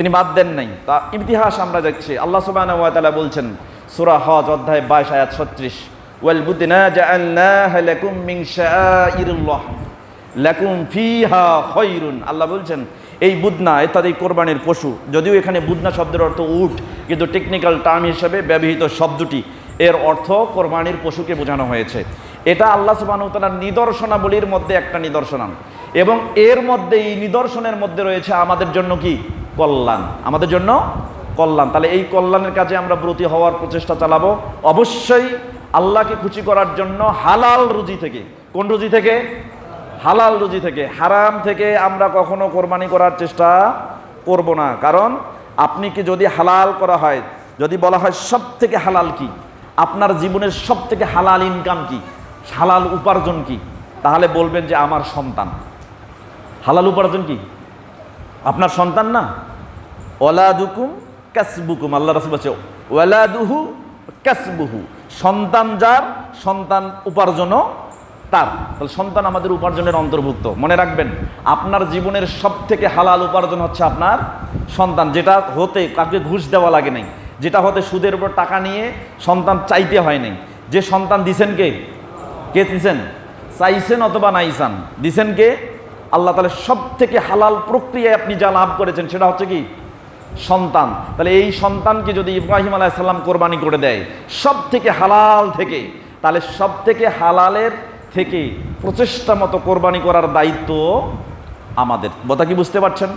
তিনি বাদ দেন নাই। তা ইতিহাস আমরা দেখছি। আল্লাহ ওয়া বলছেন, সূরা হজ অধ্যায় 22 আয়াত 36 ওয়াল বুদনা জাআলনাহা লাকুম মিন শাআইরিল্লাহ, লাকুম ফিহা খায়রুন আল্লাহ বলছেন, এই বুদনা অর্থাৎ এই কোরবানির পশু, যদিও এখানে বুদনা শব্দের অর্থ উট, কিন্তু টেকনিক্যাল টার্ম হিসেবে ব্যবহৃত শব্দটি, এর অর্থ কোরবানির পশুকে বোঝানো হয়েছে। এটা আল্লাহ সুবহানাহু তাআলার নিদর্শনাবলীর মধ্যে একটা নিদর্শনাম। এবং এর মধ্যে এই নিদর্শনের মধ্যে রয়েছে আমাদের জন্য কি? কল্যাণ। আমাদের জন্য কল্যাণ। তাহলে এই কল্যাণের কাজে আমরা ব্রতী হওয়ার প্রচেষ্টা চালাবো। অবশ্যই আল্লাহকে খুশি করার জন্য হালাল রুজি থেকে। কোন রুজি থেকে? হালাল রুজি থেকে। হারাম থেকে আমরা কখনো কোরবানি করার চেষ্টা করব না। কারণ আপনি কি যদি হালাল করা হয়, যদি বলা হয় সব থেকে হালাল কি? আপনার জীবনের সব থেকে হালাল ইনকাম কি? হালাল উপার্জন কি? তাহলে বলবেন যে আমার সন্তান। হালাল উপার্জন কি? আপনার সন্তান না? ওলাদুকুম কাসবুকুম, আল্লাহ রসুল বলছে, ওয়ালাদুহু কাসবুহু। সন্তান যার, সন্তান উপার্জনও তার। তাহলে সন্তান আমাদের উপার্জনের অন্তর্ভুক্ত। মনে রাখবেন, আপনার জীবনের সব থেকে হালাল উপার্জন হচ্ছে আপনার সন্তান। যেটা হতে কাউকে ঘুষ দেওয়া লাগে নাই। যেটা হতে সুদের উপর টাকা নিয়ে সন্তান চাইতে হয় নাই। যে সন্তান দিছেন কে? কে দিছেন? চাইছেন অথবা নাইসান দিছেন কে? আল্লাহ তাহলে সব থেকে হালাল প্রক্রিয়ায় আপনি যা লাভ করেছেন সেটা হচ্ছে কি? সন্তান। তাহলে এই সন্তানকে যদি ইব্রাহিম আলাইসাল্লাম কোরবানি করে দেয় সব থেকে হালাল থেকে, তাহলে সব থেকে হালালের থেকে প্রচেষ্টা মতো কোরবানি করার দায়িত্ব আমাদের। কথা কি বুঝতে পারছেন?